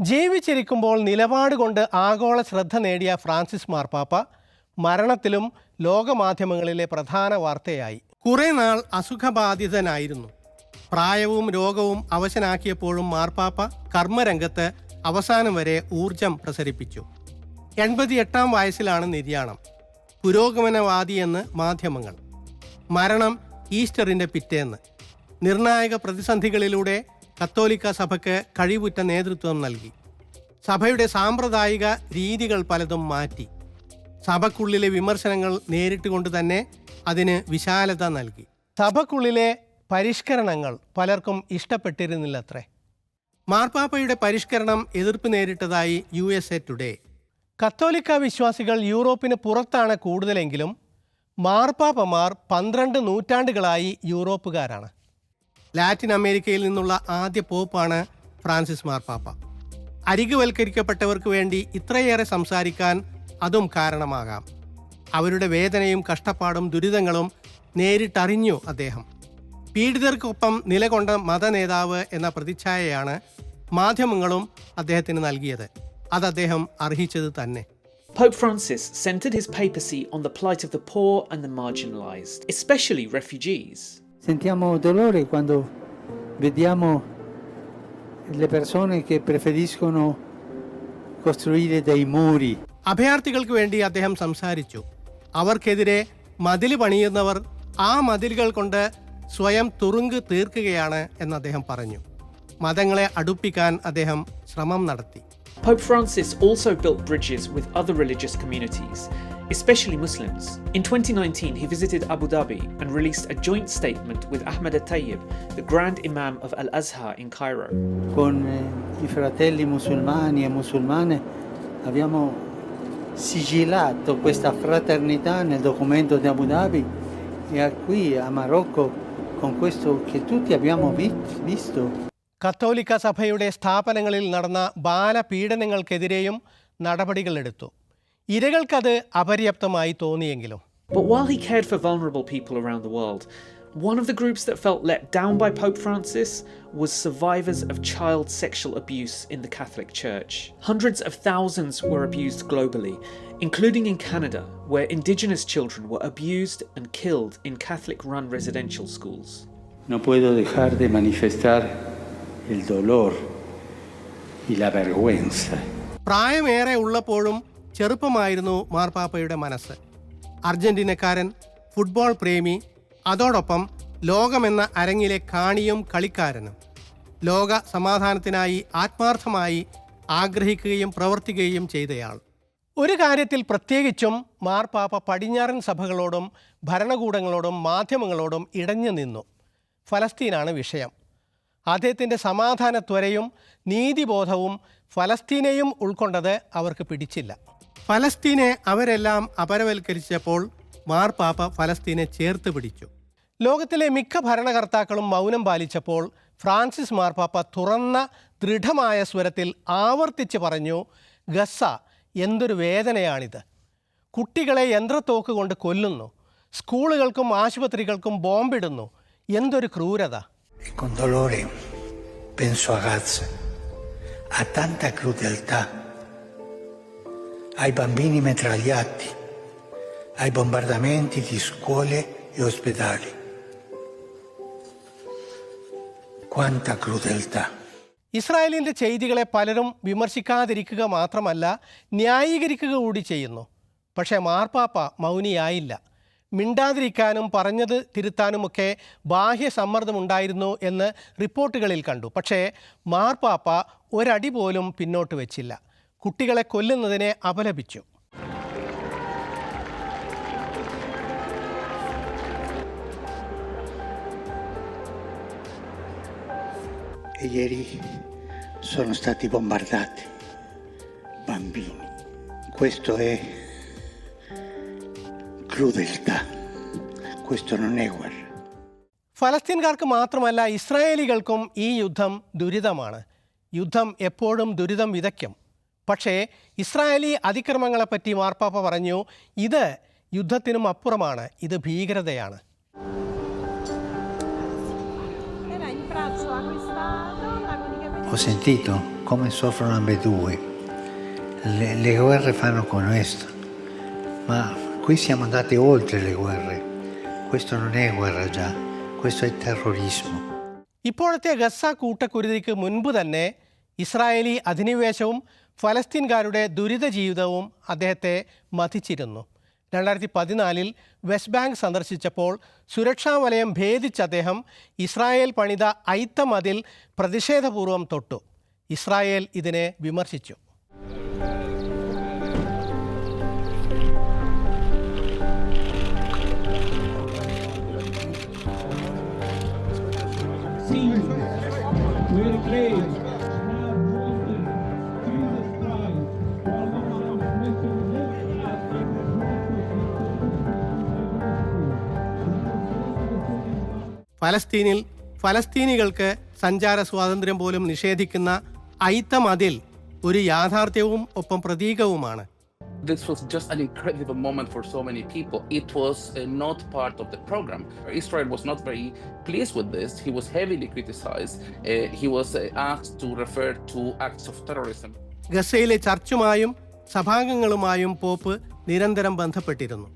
ജീവിച്ചിരിക്കുമ്പോൾ നിലപാട് കൊണ്ട് ആഗോള ശ്രദ്ധ നേടിയ ഫ്രാൻസിസ് മാർപ്പാപ്പ മരണത്തിലും ലോകമാധ്യമങ്ങളിലെ പ്രധാന വാർത്തയായി. കുറെ നാൾ അസുഖബാധിതനായിരുന്നു. പ്രായവും രോഗവും അവശനാക്കിയപ്പോഴും മാർപ്പാപ്പ കർമ്മരംഗത്ത് അവസാനം വരെ ഊർജം പ്രസരിപ്പിച്ചു. എൺപത്തിയെട്ടാം വയസ്സിലാണ് നിര്യാണം. പുരോഗമനവാദിയെന്ന് മാധ്യമങ്ങൾ. മരണം ഈസ്റ്ററിന്റെ പിറ്റേന്ന്. നിർണായക പ്രതിസന്ധികളിലൂടെ കത്തോലിക്ക സഭയ്ക്ക് കഴിവുറ്റ നേതൃത്വം നൽകി. സഭയുടെ സാമ്പ്രദായിക രീതികൾ പലതും മാറ്റി. സഭക്കുള്ളിലെ വിമർശനങ്ങൾ നേരിട്ടുകൊണ്ട് തന്നെ അതിന് വിശാലത നൽകി. സഭക്കുള്ളിലെ പരിഷ്കരണങ്ങൾ പലർക്കും ഇഷ്ടപ്പെട്ടിരുന്നില്ലത്രേ. മാർപ്പാപ്പയുടെ പരിഷ്കരണം എതിർപ്പ് നേരിട്ടതായി യു എസ് എ ടുഡേ കത്തോലിക്ക വിശ്വാസികൾ യൂറോപ്പിന് പുറത്താണ് കൂടുതലെങ്കിലും മാർപ്പാപ്പമാർ പന്ത്രണ്ട് നൂറ്റാണ്ടുകളായി യൂറോപ്പുകാരാണ്. ലാറ്റിൻ അമേരിക്കയിൽ നിന്നുള്ള ആദ്യ പോപ്പാണ് ഫ്രാൻസിസ് മാർപ്പാപ്പ അരികുവൽക്കരിക്കപ്പെട്ടവർക്ക് വേണ്ടി ഇത്രയേറെ സംസാരിക്കാൻ അതും കാരണമാകാം. അവരുടെ വേദനയും കഷ്ടപ്പാടും ദുരിതങ്ങളും നേരിട്ടറിഞ്ഞു അദ്ദേഹം. പീഡിതർക്കൊപ്പം നിലകൊണ്ട മതനേതാവ് എന്ന പ്രതിച്ഛായയാണ് മാധ്യമങ്ങളും അദ്ദേഹത്തിന് നൽകിയത്. അത് അദ്ദേഹം അർഹിച്ചത് തന്നെ. Pope Francis centered his papacy on the plight of the poor and the marginalized, especially refugees. Sentiamo dolore quando vediamo le persone che preferiscono costruire dei muri അഭയാർത്ഥികൾക്ക് വേണ്ടി അദ്ദേഹം സംസാരിച്ചു അവർക്കെതിരെ മതിൽ പണിയുന്നവർ ആ മതിലുകൾ കൊണ്ട് സ്വയം തുറുങ്ക് തീർക്കുകയാണ് എന്ന് അദ്ദേഹം പറഞ്ഞു മതങ്ങളെ അടുപ്പിക്കാൻ അദ്ദേഹം ശ്രമം നടത്തി Pope Francis also built bridges with other religious communities, especially Muslims. In 2019, he visited Abu Dhabi and released a joint statement with Ahmed al-Tayyib, the Grand Imam of Al Azhar in Cairo. con eh, i fratelli musulmani e musulmane abbiamo sigillato questa fraternità nel documento di Abu Dhabi e qui a Marocco con questo che tutti abbiamo vi- visto കത്തോലിക്ക സഭയുടെ സ്ഥാപനങ്ങളിൽ നടന്ന ബാലപീഡനങ്ങൾക്കെതിരെയും നടപടികളെടുത്തു ഇരകൾക്കത് അപര്യാപ്തമായി തോന്നിയെങ്കിലും But while he cared for vulnerable people around the world, one of the groups that felt let down by Pope Francis was survivors of child sexual abuse in the Catholic Church. Hundreds of thousands were abused globally, including in Canada, where Indigenous children were abused and killed in Catholic run residential schools. no puedo dejar de manifestar el dolor y la vergüenza പ്രായമേറെ ഉള്ളപ്പോഴും ചെറുപ്പമായിരുന്നു മാർപ്പാപ്പയുടെ മനസ്സ്. അർജന്റീനക്കാരൻ football പ്രേമി അതോടൊപ്പം ലോകമെന്ന അരങ്ങിലെ കാണിയും കളിക്കാരനും. ലോക സമാധാനത്തിനായി ആത്മാർത്ഥമായി ആഗ്രഹിക്കുകയും പ്രവർത്തിക്കുകയും ചെയ്തയാൾ. ഒരു കാര്യത്തിൽ പ്രത്യേകിച്ചും മാർപ്പാപ്പ പടിഞ്ഞാറൻ സഭകളോടും ഭരണകൂടങ്ങളോടും മാധ്യമങ്ങളോടും ഇടഞ്ഞു നിന്നു. ഫലസ്തീനാണ് വിഷയം. അദ്ദേഹത്തിന്റെ സമാധാനത്വരയും നീതിബോധവും ഫലസ്തീനെയും ഉൾക്കൊണ്ടത് അവർക്ക് പിടിച്ചില്ല. ഫലസ്തീനെ അവരെല്ലാം അപരവൽക്കരിച്ചപ്പോൾ മാർപ്പാപ്പ ഫലസ്തീനെ ചേർത്ത് പിടിച്ചു. ലോകത്തിലെ മിക്ക ഭരണകർത്താക്കളും മൗനം പാലിച്ചപ്പോൾ ഫ്രാൻസിസ് മാർപ്പാപ്പ തുറന്ന ദൃഢമായ സ്വരത്തിൽ ആവർത്തിച്ച് പറഞ്ഞു ഗസ എന്തൊരു വേദനയാണിത്. കുട്ടികളെ യന്ത്രത്തോക്ക് കൊണ്ട് കൊല്ലുന്നു. സ്കൂളുകൾക്കും ആശുപത്രികൾക്കും ബോംബിടുന്നു. എന്തൊരു ക്രൂരത. Con dolore penso a Gaza, ai bambini metragliati, ai bombardamenti di scuole e ospedali. Quanta crudeltà. ഇസ്രായേലിന്റെ ചെയ്തികളെ പലരും വിമർശിക്കാതിരിക്കുക മാത്രമല്ല ന്യായീകരിക്കുക കൂടി ചെയ്യുന്നു പക്ഷേ മാർപ്പാപ്പ മൗനിയായില്ല മിണ്ടാതിരിക്കാനും പറഞ്ഞത് തിരുത്താനുമൊക്കെ ബാഹ്യ സമ്മർദ്ദമുണ്ടായിരുന്നു എന്ന് റിപ്പോർട്ടുകളിൽ കണ്ടു പക്ഷേ മാർപ്പാപ്പ ഒരടി പോലും പിന്നോട്ട് വെച്ചില്ല കുട്ടികളെ കൊല്ലുന്നതിനെ അപലപിച്ചു ieri sono stati bombardati bambini. Questo è crudeltà, questo non è guerra. ഫലസ്തീൻകാർക്ക് മാത്രമല്ല ഇസ്രായേലികൾക്കും ഈ യുദ്ധം ദുരിതമാണ് യുദ്ധം എപ്പോഴും ദുരിതം വിതയ്ക്കും പക്ഷേ ഇസ്രായേലി അതിക്രമങ്ങളെപ്പറ്റി മാർപ്പാപ്പ പറഞ്ഞു ഇത് യുദ്ധത്തിനും അപ്പുറമാണ് ഇത് ഭീകരതയാണ് Era in braccio a questa donna con i capelli ho sentito come soffrono ambedue. Le, le guerre fanno con questo, ma qui siamo andati oltre le guerre. Questo non è guerra già, questo è terrorismo. ഇപ്പോഴത്തെ Gaza കൂട്ടക്കുരുതിക്ക് മുൻപ് തന്നെ Israeli അധിനിവേശവും ഫലസ്തീൻകാരുടെ ദുരിത ജീവിതവും അദ്ദേഹത്തെ മതിച്ചിരുന്നു രണ്ടായിരത്തി പതിനാലിൽ west bank സന്ദർശിച്ചപ്പോൾ സുരക്ഷാ വലയം ഭേദിച്ച അദ്ദേഹം ഇസ്രായേൽ പണിത ഐത്തമതിൽ പ്രതിഷേധപൂർവം തൊട്ടു. ഇസ്രായേൽ ഇതിനെ വിമർശിച്ചു. ഫലസ്തീനിൽ ഫലസ്തീനികൾക്ക് സഞ്ചാര സ്വാതന്ത്ര്യം പോലും നിഷേധിക്കുന്ന ഐത്ത മതിൽ ഒരു യാഥാർത്ഥ്യവും ഒപ്പം പ്രതീകവുമാണ് This was just an incredible moment for so many people. It was uh, not part of the program. Israel was not very pleased with this. He was heavily criticized. Uh, he was uh, asked to refer to acts of terrorism. ഗസയിലെ ചർച്ചുമായും സഭാംഗങ്ങളുമായും pop നിരന്തരം ബന്ധപ്പെട്ടിരുന്നു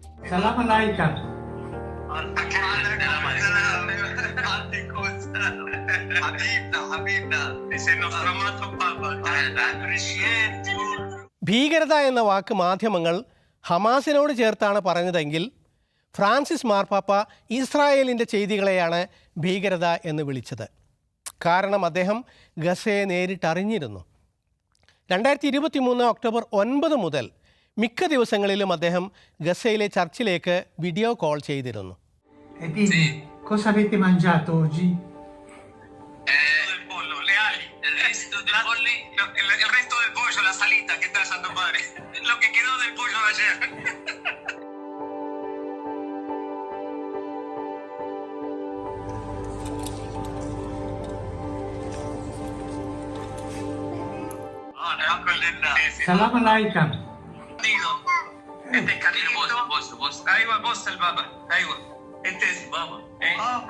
ഭീകരത എന്ന വാക്ക് മാധ്യമങ്ങൾ ഹമാസിനോട് ചേർത്താണ് പറഞ്ഞതെങ്കിൽ Francis മാർപ്പാപ്പ ഇസ്രായേലിന്റെ ചെയ്തികളെയാണ് ഭീകരത എന്ന് വിളിച്ചത്. കാരണം അദ്ദേഹം ഗസയെ നേരിട്ടറിഞ്ഞിരുന്നു രണ്ടായിരത്തി ഇരുപത്തി മൂന്ന് ഒക്ടോബർ ഒൻപത് മുതൽ മിക്ക ദിവസങ്ങളിലും അദ്ദേഹം ഗസയിലെ ചർച്ചിലേക്ക് വീഡിയോ കോൾ ചെയ്തിരുന്നു. E dimmi, cosa avete mangiato oggi? Del el resto del pollo, el, el resto del pollo, la salita que está Santo Padre, lo que quedó del pollo de ayer. Ah, Salam alaikum. Digo, este es carnito. Vos, vos, vos. Ahí va, vos el baba. Ahí va. Este es baba. ¿eh? oh.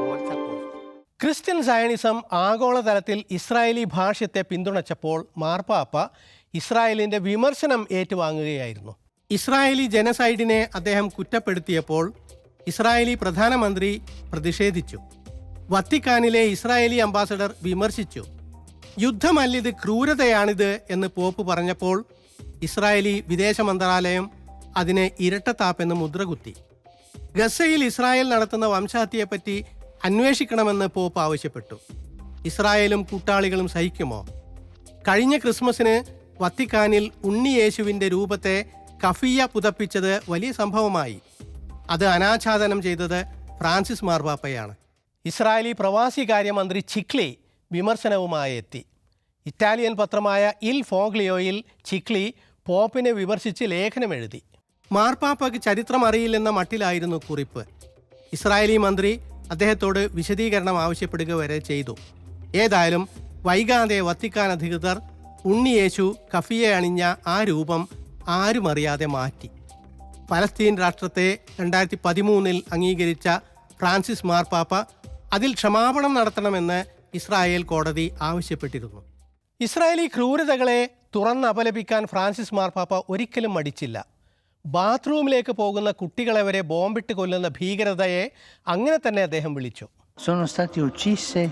volta possa. Christian Zionism ആഗോളതലത്തിൽ Israeli ഭാഷ്യത്തെ പിന്തുണച്ചപ്പോൾ മാർപ്പാപ്പ ഇസ്രായേലിന്റെ വിമർശനം ഏറ്റുവാങ്ങുകയായിരുന്നു Israeli ജനസൈഡിനെ അദ്ദേഹം കുറ്റപ്പെടുത്തിയപ്പോൾ Israeli പ്രധാനമന്ത്രി പ്രതിഷേധിച്ചു വത്തിക്കാനിലെ Israeli ambassador വിമർശിച്ചു. യുദ്ധമല്ലിത് ക്രൂരതയാണിത് എന്ന് പോപ്പ് പറഞ്ഞപ്പോൾ ഇസ്രായേലി വിദേശ മന്ത്രാലയം അതിനെ ഇരട്ടത്താപ്പെന്ന് മുദ്രകുത്തി. ഗസയിൽ ഇസ്രായേൽ നടത്തുന്ന വംശഹത്യയെപ്പറ്റി അന്വേഷിക്കണമെന്ന് പോപ്പ് ആവശ്യപ്പെട്ടു. ഇസ്രായേലും കൂട്ടാളികളും സഹിക്കുമോ? കഴിഞ്ഞ ക്രിസ്മസിന് വത്തിക്കാനിൽ ഉണ്ണിയേശുവിന്റെ രൂപത്തെ കഫിയ പുതപ്പിച്ചത് വലിയ സംഭവമായി. അത് അനാച്ഛാദനം ചെയ്തത് ഫ്രാൻസിസ് മാർപ്പാപ്പയാണ് ഇസ്രായേലി പ്രവാസി കാര്യമന്ത്രി ചിക്ലി വിമർശനവുമായി എത്തി. ഇറ്റാലിയൻ പത്രമായ ഇൽ ഫോഗ്ലിയോയിൽ ചിക്ലി പോപ്പിനെ വിമർശിച്ച് ലേഖനമെഴുതി. മാർപ്പാപ്പയ്ക്ക് ചരിത്രം അറിയില്ലെന്ന മട്ടിലായിരുന്നു കുറിപ്പ്. ഇസ്രായേലി മന്ത്രി അദ്ദേഹത്തോട് വിശദീകരണം ആവശ്യപ്പെടുക വരെ ചെയ്തു. ഏതായാലും വൈകാതെ വത്തിക്കാൻ അധികൃതർ ഉണ്ണിയേശു കഫിയെ അണിഞ്ഞ ആ രൂപം ആരും അറിയാതെ മാറ്റി. പലസ്തീൻ രാഷ്ട്രത്തെ രണ്ടായിരത്തി പതിമൂന്നിൽ അംഗീകരിച്ച ഫ്രാൻസിസ് മാർപ്പാപ്പ അതിൽ ക്ഷമാപണം നടത്തണമെന്ന് ഇസ്രായേൽ കോടതി ആവശ്യപ്പെട്ടിരുന്നു. ഇസ്രായേലി ക്രൂരതകളെ തുറന്നപലപിക്കാൻ ഫ്രാൻസിസ് മാർപ്പാപ്പ ഒരിക്കലും മടിച്ചില്ല. ബാത്റൂമിലേക്ക് പോകുന്ന കുട്ടികളെ വരെ ബോംബിട്ട് കൊല്ലുന്ന ഭീകരതയെ അങ്ങനെ തന്നെ അദ്ദേഹം വിളിച്ചു. Sono state uccise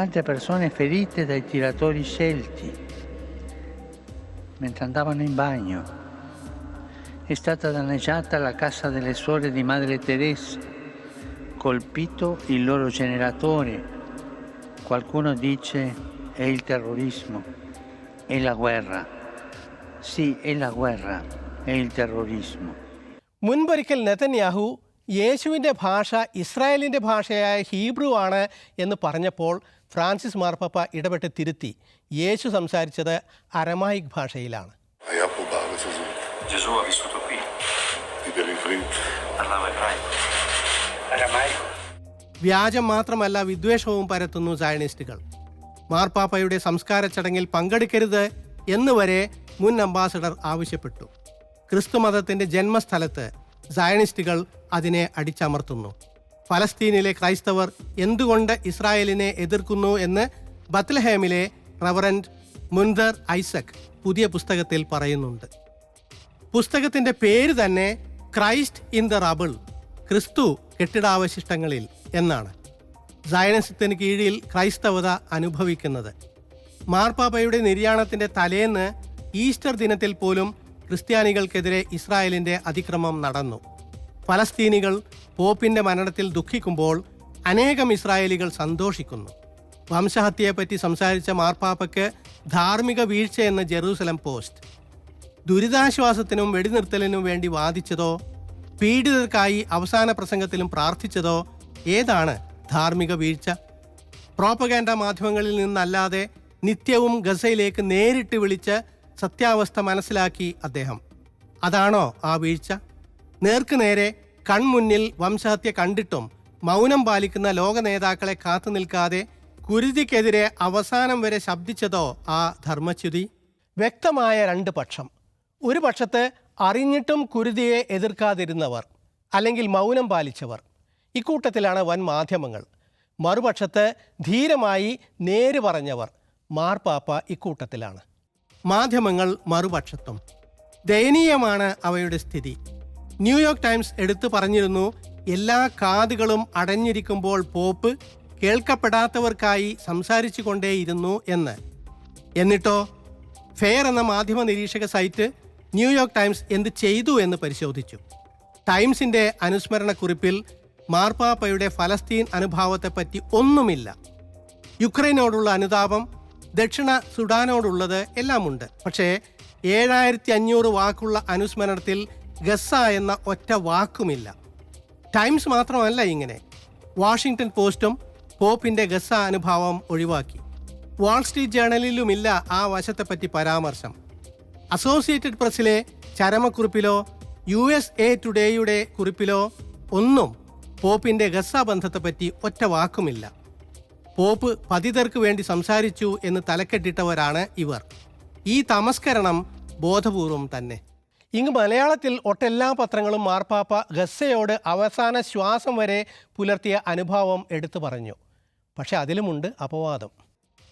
altre persone ferite dai tiratori scelti. Mentre andavano in bagno. È stata danneggiata la casa delle suore di Madre Teresa, colpito il loro generatore. Qualcuno dice è il terrorismo, è la guerra. Sì, è la guerra, è il terrorismo. മുൻപൊരിക്കൽ Netanyahu യേശുവിന്റെ ഭാഷ ഇസ്രായേലിന്റെ ഭാഷയായ Hebrew ആണ് എന്ന് പറഞ്ഞപ്പോൾ Francis മാർപ്പാപ്പ ഇടപെട്ട് തിരുത്തി യേശു സംസാരിച്ചത് അരമായിക് ഭാഷയിലാണ് ജസു വ്യാജം മാത്രമല്ല വിദ്വേഷവും പരത്തുന്നു സയണിസ്റ്റുകൾ മാർപ്പാപ്പയുടെ സംസ്കാര ചടങ്ങിൽ പങ്കെടുക്കരുത് എന്നുവരെ മുൻ അംബാസഡർ ആവശ്യപ്പെട്ടു. ക്രിസ്തുമതത്തിന്റെ ജന്മസ്ഥലത്ത് സയണിസ്റ്റുകൾ അതിനെ അടിച്ചമർത്തുന്നു. ഫലസ്തീനിലെ ക്രൈസ്തവർ എന്തുകൊണ്ട് ഇസ്രായേലിനെ എതിർക്കുന്നു എന്ന് ബത്ലഹേമിലെ റവറൻഡ് മുൻദർ ഐസക് പുതിയ പുസ്തകത്തിൽ പറയുന്നുണ്ട്. പുസ്തകത്തിന്റെ പേര് തന്നെ ക്രൈസ്റ്റ് ഇൻ ദ റബിൾ ക്രിസ്തു കെട്ടിടാവശിഷ്ടങ്ങളിൽ എന്നാണ്. സയനസത്തിന് കീഴിൽ ക്രൈസ്തവത അനുഭവിക്കുന്നത്. മാർപ്പാപ്പയുടെ നിര്യാണത്തിന്റെ തലേന്ന് ഈസ്റ്റർ ദിനത്തിൽ പോലും ക്രിസ്ത്യാനികൾക്കെതിരെ ഇസ്രായേലിന്റെ അതിക്രമം നടന്നു. ഫലസ്തീനികൾ പോപ്പിന്റെ മരണത്തിൽ ദുഃഖിക്കുമ്പോൾ അനേകം ഇസ്രായേലികൾ സന്തോഷിക്കുന്നു. വംശഹത്യയെപ്പറ്റി സംസാരിച്ച മാർപ്പാപ്പയ്ക്ക് ധാർമ്മിക വീഴ്ചയെന്ന് ജെറൂസലം പോസ്റ്റ്. ദുരിതാശ്വാസത്തിനും വെടിനിർത്തലിനും വേണ്ടി വാദിച്ചതോ പീഡിതർക്കായി അവസാന പ്രസംഗത്തിലും പ്രാർത്ഥിച്ചതോ ഏതാണ് ധാർമ്മിക വീഴ്ച? പ്രോപ്പഗാൻഡ മാധ്യമങ്ങളിൽ നിന്നല്ലാതെ നിത്യവും ഗസയിലേക്ക് നേരിട്ട് വിളിച്ച് സത്യാവസ്ഥ മനസ്സിലാക്കി അദ്ദേഹം. അതാണോ ആ വീഴ്ച? നേർക്കുനേരെ കൺമുന്നിൽ വംശഹത്യ കണ്ടിട്ടും മൗനം പാലിക്കുന്ന ലോക നേതാക്കളെ കാത്തു നിൽക്കാതെ കുരുതിക്കെതിരെ അവസാനം വരെ ശബ്ദിച്ചതോ ആ ധർമ്മച്യുതി? വ്യക്തമായ രണ്ട് പക്ഷം. ഒരു പക്ഷത്ത് അറിഞ്ഞിട്ടും കുരുതിയെ എതിർക്കാതിരുന്നവർ അല്ലെങ്കിൽ മൗനം പാലിച്ചവർ. ഇക്കൂട്ടത്തിലാണ് വൻ മാധ്യമങ്ങൾ. മറുപക്ഷത്ത് ധീരമായി നേര് പറഞ്ഞവർ മാർപ്പാപ്പ ഇക്കൂട്ടത്തിലാണ്. മാധ്യമങ്ങൾ മറുപക്ഷത്തും. ദയനീയമാണ് അവയുടെ സ്ഥിതി. ന്യൂയോർക്ക് ടൈംസ് എടുത്തു പറഞ്ഞിരുന്നു എല്ലാ കാതുകളും അടഞ്ഞിരിക്കുമ്പോൾ പോപ്പ് കേൾക്കപ്പെടാത്തവർക്കായി സംസാരിച്ചു കൊണ്ടേയിരുന്നു എന്ന്. എന്നിട്ടോ ഫെയർ എന്ന മാധ്യമ നിരീക്ഷക സൈറ്റ് ന്യൂയോർക്ക് ടൈംസ് എന്ത് ചെയ്തു എന്ന് പരിശോധിച്ചു. ടൈംസിന്റെ അനുസ്മരണ കുറിപ്പിൽ മാർപ്പാപ്പയുടെ ഫലസ്തീൻ അനുഭാവത്തെപ്പറ്റി ഒന്നുമില്ല. യുക്രൈനോടുള്ള അനുതാപം ദക്ഷിണ സുഡാനോടുള്ളത് എല്ലാമുണ്ട്. പക്ഷേ ഏഴായിരത്തി അഞ്ഞൂറ് വാക്കുള്ള അനുസ്മരണത്തിൽ ഗസ എന്ന ഒറ്റ വാക്കുമില്ല. ടൈംസ് മാത്രമല്ല ഇങ്ങനെ. വാഷിംഗ്ടൺ പോസ്റ്റും പോപ്പിന്റെ ഗസ അനുഭാവം ഒഴിവാക്കി. വാൾ സ്ട്രീറ്റ് ജേണലിലുമില്ല ആ വശത്തെപ്പറ്റി പരാമർശം. അസോസിയേറ്റഡ് പ്രസ്സിലെ ചരമക്കുറിപ്പിലോ യു എസ് എ ടുഡേയുടെ കുറിപ്പിലോ ഒന്നും പോപ്പിന്റെ ഗസ ബന്ധത്തെപ്പറ്റി ഒറ്റ വാക്കുമില്ല. പോപ്പ് പതിതർക്ക് വേണ്ടി സംസാരിച്ചു എന്ന് തലക്കെട്ടിട്ടവരാണ് ഇവർ. ഈ തമസ്കരണം ബോധപൂർവം തന്നെ. ഇങ്ങ് മലയാളത്തിൽ ഒട്ടെല്ലാ പത്രങ്ങളും മാർപ്പാപ്പ ഗസയോട് അവസാന ശ്വാസം വരെ പുലർത്തിയ അനുഭവം എടുത്തു പറഞ്ഞു. പക്ഷെ അതിലുമുണ്ട് അപവാദം.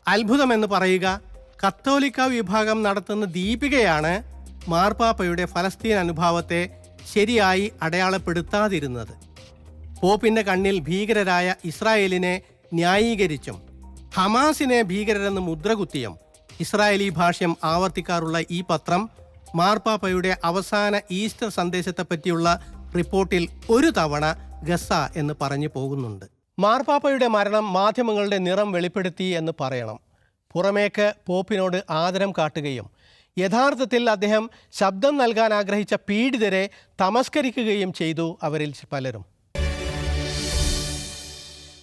അത്ഭുതമെന്ന് പറയുക കത്തോലിക്ക വിഭാഗം നടത്തുന്ന ദീപികയാണ് മാർപ്പാപ്പയുടെ ഫലസ്തീൻ അനുഭാവത്തെ ശരിയായി അടയാളപ്പെടുത്താതിരുന്നത്. പോപ്പിന്റെ കണ്ണിൽ ഭീകരരായ ഇസ്രായേലിനെ ന്യായീകരിച്ചും ഹമാസിനെ ഭീകരരെന്ന് മുദ്രകുത്തിയും ഇസ്രായേലി ഭാഷ്യം ആവർത്തിക്കാറുള്ള ഈ പത്രം മാർപ്പാപ്പയുടെ അവസാന ഈസ്റ്റർ സന്ദേശത്തെപ്പറ്റിയുള്ള റിപ്പോർട്ടിൽ ഒരു തവണ ഗസ എന്ന് പറഞ്ഞു പോകുന്നുണ്ട്. മാർപ്പാപ്പയുടെ മരണം മാധ്യമങ്ങളുടെ നിറം വെളിപ്പെടുത്തി എന്ന് പറയണം. പുറമേക്ക് പോപ്പിനോട് ആദരം കാട്ടുകയും യഥാർത്ഥത്തിൽ അദ്ദേഹം ശബ്ദം നൽകാൻ ആഗ്രഹിച്ച പീഡിതരെ തമസ്കരിക്കുകയും ചെയ്തു അവരിൽ പലരും.